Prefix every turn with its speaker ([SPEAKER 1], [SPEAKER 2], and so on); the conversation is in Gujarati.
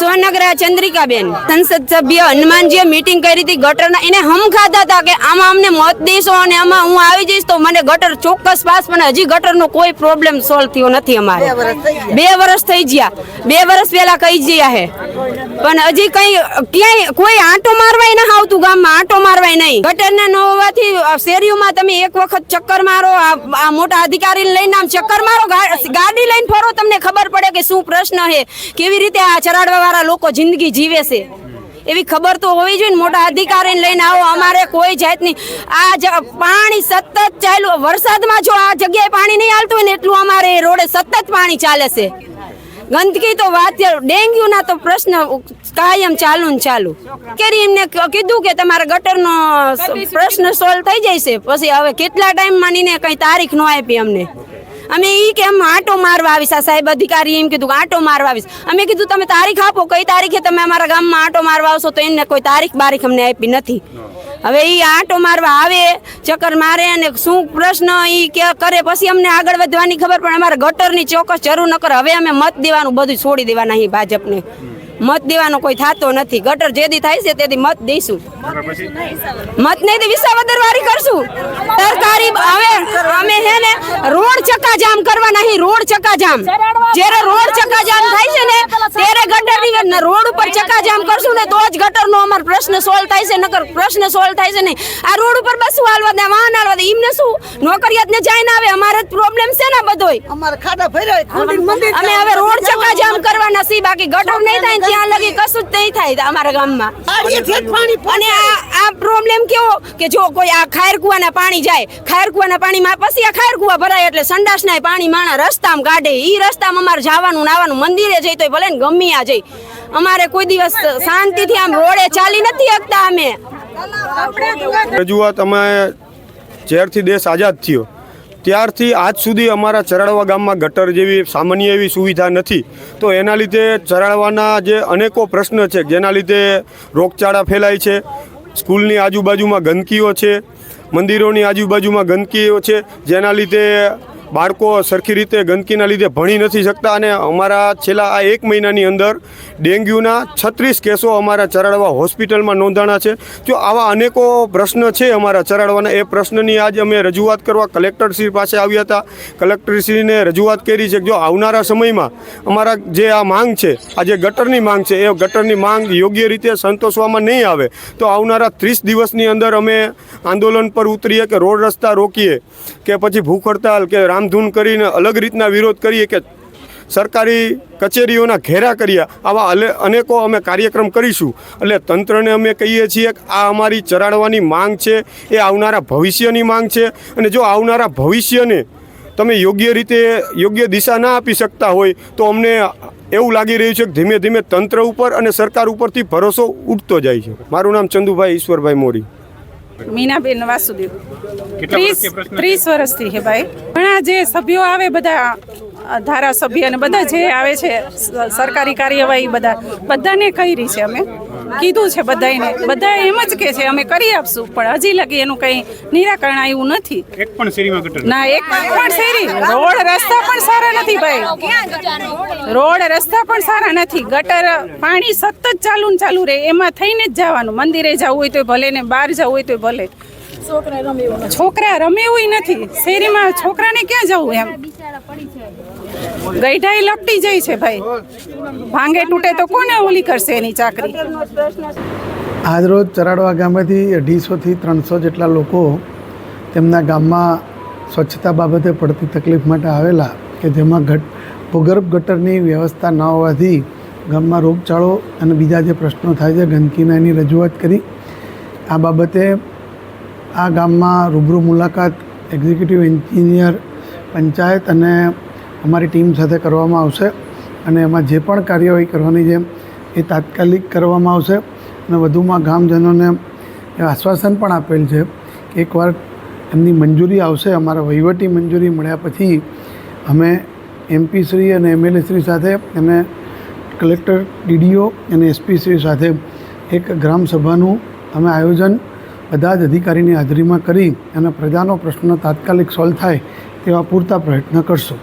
[SPEAKER 1] સોનગરા ચંદ્રિકાબેન. સંસદ સભ્ય હનુમાનજીએ મીટિંગ કરી હતી ગટરના. એને હમ ખાધા હતા કે આમાં અમને મત દેશો અને આમાં હું આવી જઈશ તો મને ગટર ચોક્કસ પાસ પણ હજી ગટરનો કોઈ પ્રોબ્લેમ સોલ્વ થયો નથી અમારે. બે વર્ષ થઈ ગયા. બે વર્ષ પહેલા કહી ગયા હે. પણ હજી કઈ ક્યાંય કોઈ આંટો મારવાય ના આવતું ગામમાં આંટો મારવાય નહીં. ગટરના ન હોવાથી શેરીઓમાં તમે એક વખત ચક્કર મારો આ આ મોટા અધિકારી લઈને આમ ચક્કર મારો ગાડી લઈને ફરો તમને ખબર પડે કે શું પ્રશ્ન છે કેવી રીતે આ ચરાડવા વાળા લોકો જિંદગી જીવે છે. એવી ખબર તો હોવી જોઈએ મોટા અધિકારીને લઈને આવો. અમારે કોઈ જાતની આ પાણી સતત ચાલુ, વરસાદમાં જો આ જગ્યાએ પાણી નહીં હાલતું હોય ને, એટલું અમારે રોડે સતત પાણી ચાલે છે. ગંદકી તો વાત ડેન્ગ્યુ ના તો પ્રશ્ન કાયમ ચાલુ ને ચાલુ. કેરી એમને કીધું કે તમારા ગટરનો પ્રશ્ન સોલ્વ થઈ જાય છે. પછી હવે કેટલા ટાઈમ માનીને કઈ તારીખ નો આપી અમને? અમે ઈ કે અમે આંટો મારવા આવીશ આ સાહેબ અધિકારી એમ કીધું આંટો મારવા આવીશ. અમે કીધું, તમે તારીખ આપો, કઈ તારીખે તમે અમારા ગામમાં આંટો મારવા આવશો તો એમને કોઈ તારીખ બારીખ અમને આપી નથી. હવે એ આંટો મારવા આવે, ચક્કર મારે અને શું પ્રશ્ન એ કે કરે, પછી અમને આગળ વધવાની ખબર, પણ અમારે ગટરની ચોક્કસ જરૂર ન કરે. હવે અમે મત દેવાનું, બધું છોડી દેવાના અહીં ભાજપને. મત દેવાનો કોઈ થતો નથી. ગટર જેદી થાય છે તેથી મત દઈશું. મત નહીં તો વિસાવદર વારી કરશું. સરકારી હવે અમે હે ને રોડ ચક્કાજામ કરવા નહીં, રોડ ચક્કાજામ જ્યારે રોડ ચક્કાજામ થાય છે ને રોડ ઉપર ચકાજામ કરશું ને તો જ ગટરનો અમારો પ્રશ્ન સોલ્વ થાય છે નકર પ્રશ્ન સોલ્વ થાય છે નહીં. આ રોડ ઉપર બસ હાલવા દે વાહન હાલવા દે એમને શું? નોકરિયાત ને જાય ને આવે અમારે પ્રોબ્લેમ છે ને બધોય.
[SPEAKER 2] અમારે ખાડા ભર્યા
[SPEAKER 1] અમે હવે રોડ ચકાજામ કરવાના છીએ બાકી ગટર નહીં થાય ત્યાં લગી કશું જ નહીં થાય અમારા ગામમાં. અને આ આ પ્રોબ્લેમ કેવો? કે જો કોઈ આ ખાયર કુવાના પાણી જાય ખાયર કુવાના પાણીમાં પછી આ ખાયર કુવા ભરાય એટલે સંડાસના પાણી માણા રસ્તામાં કાઢે એ રસ્તામાં અમારે જવાનું નાવાનું મંદિરે જઈ તો ભલે ને ગમી આ જઈ. અમારે કોઈ દિવસ શાંતિથી આમ રોડે ચાલી નથી શકતા અમે.
[SPEAKER 3] રજૂઆત અમે જ્યારથી દેશ આઝાદ થયો. ત્યારથી આજ સુધી અમારા ચરાડવા ગામમાં ગટર જેવી સામાન્ય એવી સુવિધા નથી. તો એના લીધે ચરાડવાના જે અનેકો પ્રશ્ન છે, જેના લીધે રોગચાળા ફેલાય છે, સ્કૂલની આજુબાજુમાં ગંદકીઓ છે, મંદિરોની આજુબાજુમાં ગંદકીઓ છે, જેના લીધે બાળકો સરખી રીતે ગંદકીના લીધે ભણી નથી શકતા અને અમારા છેલ્લા આ એક મહિનાની અંદર ડેન્ગ્યુના છત્રીસ કેસો અમારા ચરાડવા હોસ્પિટલમાં નોંધાણા છે. જો આવા અનેકો પ્રશ્ન છે અમારા ચરાડવાના. એ પ્રશ્નની આજે અમે રજૂઆત કરવા કલેક્ટરશ્રી પાસે આવ્યા હતા. કલેક્ટરશ્રીને રજૂઆત કરી છે જો આવનારા સમયમાં અમારા જે આ માંગ છે, આ જે ગટરની માંગ છે, એ ગટરની માંગ યોગ્ય રીતે સંતોષવામાં નહીં આવે, તો આવનારા ત્રીસ દિવસની અંદર અમે આંદોલન પર ઉતરીએ કે રોડ રસ્તા રોકીએ, કે પછી ભૂખ હડતાલ, કે રામધૂન કરીને અલગ રીતના વિરોધ કરીએ કે સરકારી કચેરીઓના ઘેરા કર્યા આવા અનેકો અમે કાર્યક્રમ કરીશું. એટલે તંત્રને અમે કહીએ છીએ કે આ અમારી ચરાડવાની માંગ છે, એ આવનારા ભવિષ્યની માંગ છે. અને જો આવનારા ભવિષ્યને તમે યોગ્ય રીતે, યોગ્ય દિશા ના આપી શકતા હોય, તો અમને એવું લાગી રહ્યું છે કે ધીમે ધીમે તંત્ર ઉપર અને સરકાર ઉપરથી ભરોસો ઉઠતો જાય છે. મારું નામ ચંદુભાઈ ઈશ્વરભાઈ મોરી.
[SPEAKER 4] મીનાબેન વાસુદેવ. ત્રીસ ત્રીસ વર્ષથી છે ભાઈ. ઘણા જે સભ્યો આવે બધા ધારાસભ્ય અને બધા જે આવે છે સરકારી કાર્યવાહી બધા બધાને કરી છે અમે. કીધું છે બધાને બધા એમ જ કે છે અમે કરી આપશું. પણ હજી લગી એનું કંઈ નિરાકરણ આવ્યું નથી.
[SPEAKER 5] એક પણ શેરીમાં ગટર
[SPEAKER 4] ના એક પણ શેરી. રોડ રસ્તા પણ સારા નથી ભાઈ. રોડ રસ્તા પણ સારા નથી. ગટર પાણી સતત ચાલુ ને ચાલુ રહે. એમાં થઈને જ જવાનું. મંદિરે જવું હોય તો ભલે ને બહાર જવું હોય તો ભલે. છોકરા રમે એવું નથી. શેરીમાં છોકરાને ક્યાં જવું એમ? ગઈઢાઈ લપટી જાય છે ભાઈ. ભાંગે તૂટે તો કોને ઓલી કરશે એની ચાકરી?
[SPEAKER 6] આજરોજ ચરાડવા ગામેથી અઢીસોથી ત્રણસો જેટલા લોકો તેમના ગામમાં સ્વચ્છતા બાબતે પડતી તકલીફ માટે આવેલા કે જેમાં ઘટ, ભૂગર્ભ ગટરની વ્યવસ્થા ન હોવાથી ગામમાં રોગચાળો અને બીજા જે પ્રશ્નો થાય છે, ગંદકીના એની રજૂઆત કરી. આ બાબતે આ ગામમાં રૂબરૂ મુલાકાત, એક્ઝિક્યુટિવ એન્જિનિયર, પંચાયત અને અમારી ટીમ સાથે કરવામાં આવશે અને એમાં જે પણ કાર્યવાહી કરવાની છે એ તાત્કાલિક કરવામાં આવશે અને વધુમાં ગામજનોને આશ્વાસન પણ આપેલ છે કે એકવાર એમની મંજૂરી આવશે, અમારા વહીવટી મંજૂરી મળ્યા પછી અમે એમપી શ્રી અને એમએલએ શ્રી સાથે અને કલેક્ટર ડીડીઓ અને એસપી શ્રી સાથે એક ગ્રામસભાનું અમે આયોજન બધા જ અધિકારીની હાજરીમાં કરી અને પ્રજાનો પ્રશ્ન તાત્કાલિક સોલ્વ થાય તેવા પૂરતા પ્રયત્ન કરશું.